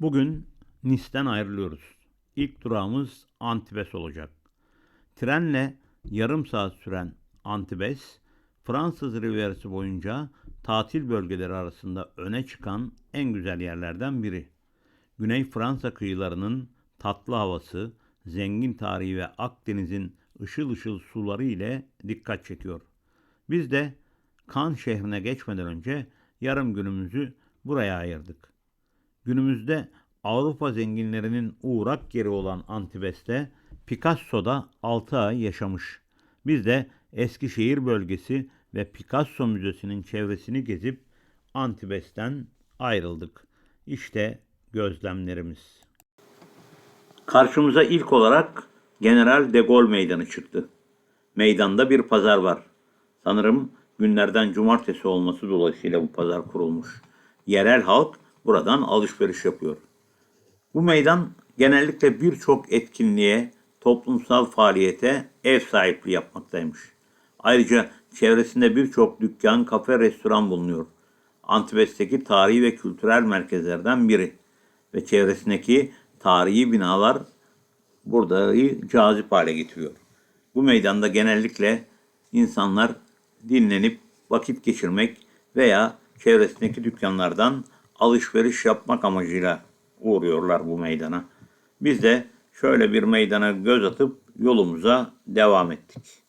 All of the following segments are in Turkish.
Bugün Nice'den ayrılıyoruz. İlk durağımız Antibes olacak. Trenle yarım saat süren Antibes, Fransız Rivierası boyunca tatil bölgeleri arasında öne çıkan en güzel yerlerden biri. Güney Fransa kıyılarının tatlı havası, zengin tarihi ve Akdeniz'in ışıl ışıl suları ile dikkat çekiyor. Biz de Kan şehrine geçmeden önce yarım günümüzü buraya ayırdık. Günümüzde Avrupa zenginlerinin uğrak yeri olan Antibes'te Picasso'da 6 ay yaşamış. Biz de Eskişehir bölgesi ve Picasso Müzesi'nin çevresini gezip Antibes'ten ayrıldık. İşte gözlemlerimiz. Karşımıza ilk olarak General de Gaulle Meydanı çıktı. Meydanda bir pazar var. Sanırım günlerden cumartesi olması dolayısıyla bu pazar kurulmuş. Yerel halk buradan alışveriş yapıyor. Bu meydan genellikle birçok etkinliğe, toplumsal faaliyete ev sahipliği yapmaktaymış. Ayrıca çevresinde birçok dükkan, kafe, restoran bulunuyor. Antibes'teki tarihi ve kültürel merkezlerden biri ve çevresindeki tarihi binalar burayı cazip hale getiriyor. Bu meydanda genellikle insanlar dinlenip vakit geçirmek veya çevresindeki dükkanlardan alışveriş yapmak amacıyla uğruyorlar bu meydana. Biz de şöyle bir meydana göz atıp yolumuza devam ettik.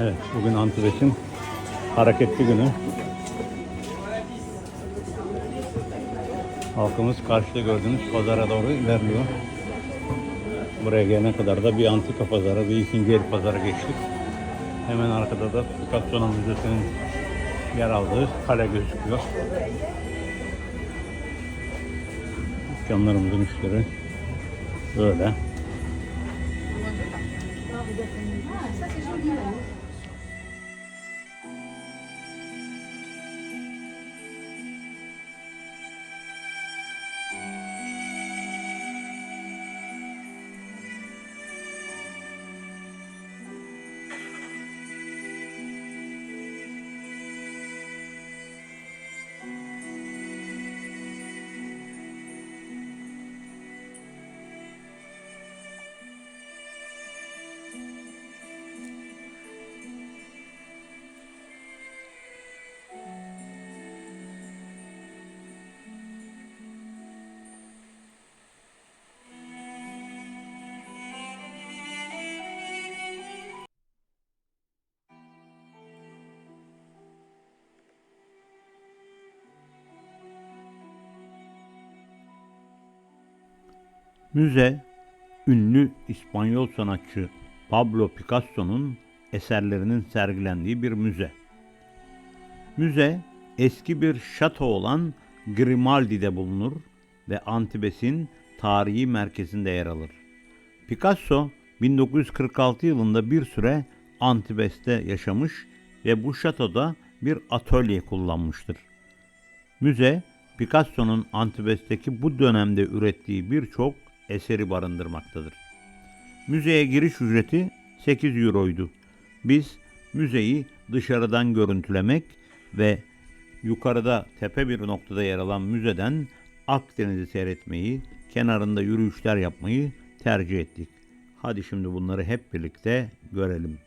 Evet, bugün Antibes'in hareketli günü. Halkımız karşıda gördüğünüz pazara doğru ilerliyor. Buraya gelene kadar da bir antika pazarı, bir ikinci el pazara geçtik. Hemen arkada da Picasso Müzesi'nin yer aldığı kale gözüküyor. Dükkanlarımızın işleri böyle. Müze ünlü İspanyol sanatçı Pablo Picasso'nun eserlerinin sergilendiği bir müze. Müze eski bir şato olan Grimaldi'de bulunur ve Antibes'in tarihi merkezinde yer alır. Picasso 1946 yılında bir süre Antibes'te yaşamış ve bu şatoda bir atölye kullanmıştır. Müze, Picasso'nun Antibes'teki bu dönemde ürettiği birçok eseri barındırmaktadır. Müzeye giriş ücreti 8 euroydu. Biz müzeyi dışarıdan görüntülemek ve yukarıda tepe bir noktada yer alan müzeden Akdeniz'i seyretmeyi, kenarında yürüyüşler yapmayı tercih ettik. Hadi şimdi bunları hep birlikte görelim.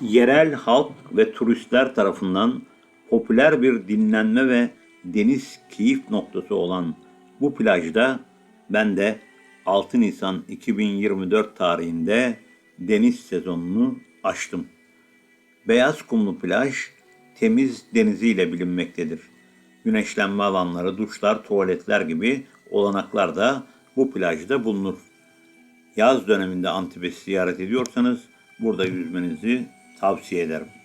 Yerel halk ve turistler tarafından popüler bir dinlenme ve deniz keyif noktası olan bu plajda ben de 6 Nisan 2024 tarihinde deniz sezonunu açtım. Beyaz kumlu plaj temiz deniziyle bilinmektedir. Güneşlenme alanları, duşlar, tuvaletler gibi olanaklar da bu plajda bulunur. Yaz döneminde Antibes'i ziyaret ediyorsanız burada yüzmenizi tavsiye ederim.